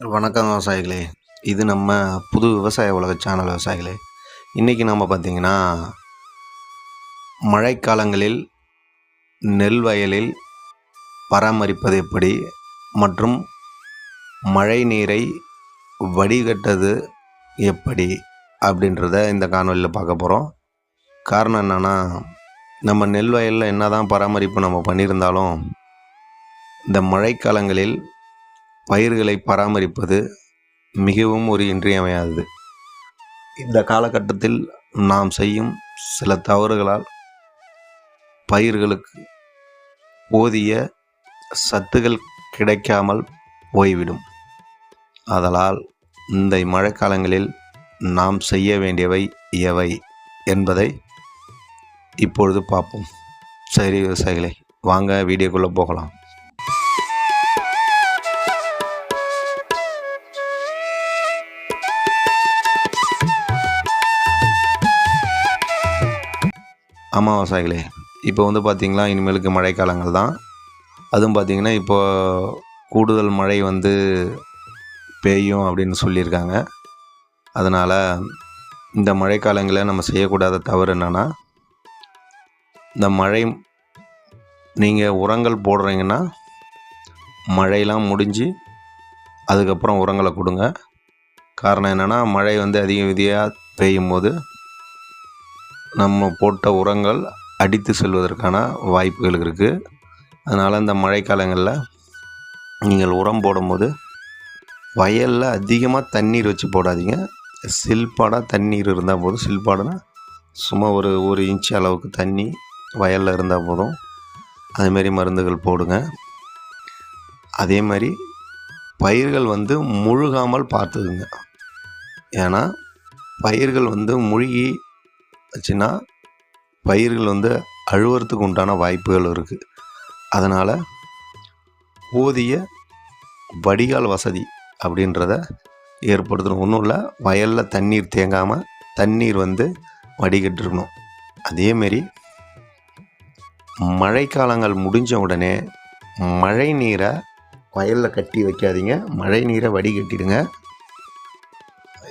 வணக்கம் விவசாயிகளே. இது நம்ம புது விவசாய உலக சேனல் விவசாயிகளே. இன்றைக்கி நம்ம பார்த்திங்கன்னா மழைக்காலங்களில் நெல் வயலில் பராமரிப்பது எப்படி மற்றும் மழை நீரை வடிகட்டது எப்படி அப்படின்றத இந்த காணொலியில் பார்க்க போகிறோம் காரணம் என்னென்னா நம்ம நெல் வயலில் என்ன தான் பராமரிப்பு நம்ம பண்ணியிருந்தாலும் இந்த மழைக்காலங்களில் பயிர்களை பராமரிப்பது மிகவும் ஒரு இன்றியமையாதது. இந்த காலகட்டத்தில் நாம் செய்யும் சில தவறுகளால் பயிர்களுக்கு போதிய சத்துகள் கிடைக்காமல் போய்விடும். அதனால் இந்த மழைக்காலங்களில் நாம் செய்ய வேண்டியவை எவை என்பதை இப்பொழுது பார்ப்போம். சரி விவசாயிகளை வாங்க வீடியோக்குள்ளே போகலாம். அமாவாசைகளே. இப்போ வந்து பார்த்திங்களா இனிமேலுக்கு மழைக்காலங்கள் தான். அதுவும் பார்த்திங்கன்னா இப்போ கூடுதல் மழை வந்து பெய்யும் அப்படின்னு சொல்லியிருக்காங்க. அதனால் இந்த மழைக்காலங்களில் நம்ம செய்யக்கூடாத தவறு என்னென்னா இந்த மழை நீங்கள் உரங்கள் போடுறீங்கன்னா மழையெல்லாம் முடிஞ்சு அதுக்கப்புறம் உரங்களை கொடுங்க. காரணம் என்னென்னா மழை வந்து அதிக விதியாக பெய்யும் போது நம்ம போட்ட உரங்கள் அடித்து செல்வதற்கான வாய்ப்புகள் இருக்குது அதனால் இந்த மழைக்காலங்களில் நீங்கள் உரம் போடும்போது வயலில் அதிகமாக தண்ணீர் வச்சு போடாதீங்க. சில்பாடாக தண்ணீர் இருந்தால் போதும். சில்பாடுனா சும்மா ஒரு ஒரு இன்ச் அளவுக்கு தண்ணி வயலில் இருந்தால் போதும். அதுமாரி மருந்துகள் போடுங்க. அதே மாதிரி பயிர்கள் வந்து முழுகாமல் பார்த்துக்குங்க. ஏன்னா பயிர்கள் வந்து முழுகி ஆச்சுன்னா பயிர்கள் வந்து அழுவுறதுக்கு உண்டான வாய்ப்புகள் இருக்குது அதனால் போதிய வடிகால் வசதி அப்படின்றத ஏற்படுத்தணும். ஒன்றும் இல்லை வயலில் தண்ணீர் தேங்காமல் தண்ணீர் வந்து வடிகட்டிருக்கணும். அதேமாரி மழைக்காலங்கள் முடிஞ்ச உடனே மழை நீரை வயலில் கட்டி வைக்காதீங்க. மழை நீரை வடிகட்டிடுங்க.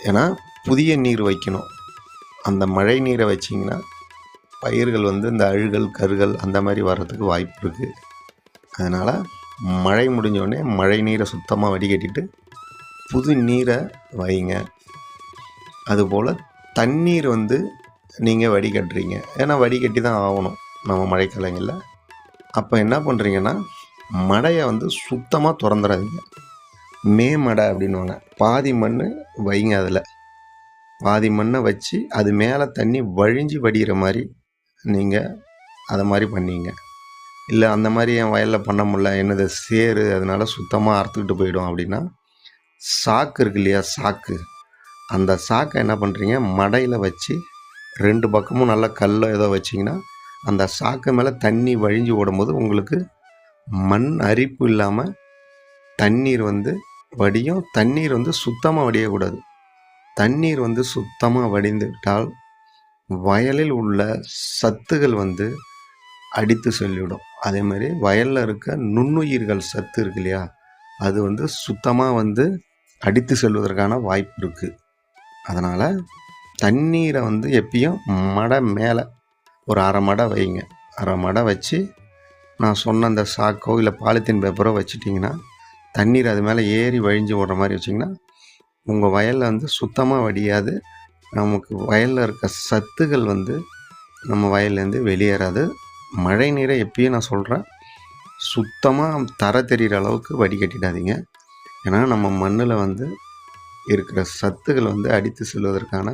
ஏன்னா புதிய நீர் வைக்கணும். அந்த மழை நீரை வச்சிங்கன்னா பயிர்கள் வந்து இந்த அழுகல் கருகல் அந்த மாதிரி வர்றதுக்கு வாய்ப்பு இருக்குது அதனால் மழை முடிஞ்சோடனே மழை நீரை சுத்தமாக வடிகட்டிட்டு புது நீரை வைங்க. அதுபோல் தண்ணீர் வந்து நீங்கள் வடிகட்டுறீங்க. ஏன்னா வடிகட்டி தான் ஆகணும் நம்ம மழைக்காலங்களில். அப்போ என்ன பண்ணுறீங்கன்னா மடையை வந்து சுத்தமாக திறந்துடாதீங்க மே மடை அப்படின்வாங்க பாதி மண் வைங்க அதில். பாதி மண்ணை வச்சு அது மேலே தண்ணி வழிஞ்சு வடிகிற மாதிரி நீங்கள் அதை மாதிரி பண்ணிங்க. இல்லை அந்த மாதிரி என் வயலில் பண்ண முடில என்னது சேரு அதனால் சுத்தமாக அறுத்துக்கிட்டு போயிடும் அப்படின்னா சாக்கு இருக்கு இல்லையா சாக்கு. அந்த சாக்கை என்ன பண்ணுறீங்க மடையில் வச்சு ரெண்டு பக்கமும் நல்லா கல்லை ஏதோ வச்சிங்கன்னா அந்த சாக்கு மேலே தண்ணி வழிஞ்சு ஓடும்போது உங்களுக்கு மண் அரிப்பு இல்லாமல் தண்ணீர் வந்து வடியும் தண்ணீர் வந்து சுத்தமாக வடியக்கூடாது. தண்ணீர் வந்து சுத்தமாக வடிந்து விட்டால் வயலில் உள்ள சத்துகள் வந்து அடித்து சொல்லிவிடும். அதே மாதிரி வயலில் இருக்க நுண்ணுயிர்கள் சத்து இருக்கு இல்லையா? அது வந்து சுத்தமாக வந்து அடித்து செல்வதற்கான வாய்ப்பு இருக்குது அதனால் தண்ணீரை வந்து எப்பயும் மடை மேலே ஒரு அரை மடை வைங்க. அரை மடை வச்சு நான் சொன்ன அந்த சாக்கோ இல்லை பாலித்தீன் பேப்பரோ வச்சுட்டிங்கன்னா தண்ணீர் அது மேலே ஏறி வழிஞ்சு ஓடுற மாதிரி வச்சிங்கன்னா உங்கள் வயலில் வந்து சுத்தமாக வடியாது. நமக்கு வயலில் இருக்க சத்துகள் வந்து நம்ம வயல்லேருந்து வெளியேறாது. மழை நீரை எப்பயும் நான் சொல்கிறேன் சுத்தமாக தர தெரிகிற அளவுக்கு வடிகட்டிடாதீங்க ஏன்னா நம்ம மண்ணில் வந்து இருக்கிற சத்துகள் வந்து அடித்து செல்வதற்கான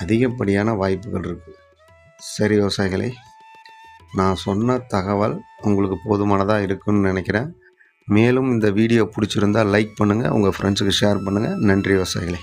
அதிகப்படியான வாய்ப்புகள் இருக்குது சரி விவசாயிகளை நான் சொன்ன தகவல் உங்களுக்கு போதுமானதாக இருக்குன்னு நினைக்கிறேன். மேலும் இந்த வீடியோ பிடிச்சிருந்தால் லைக் பண்ணுங்கள் உங்கள் ஃப்ரெண்ட்ஸுக்கு ஷேர் பண்ணுங்கள் நன்றி விவசாயிகளே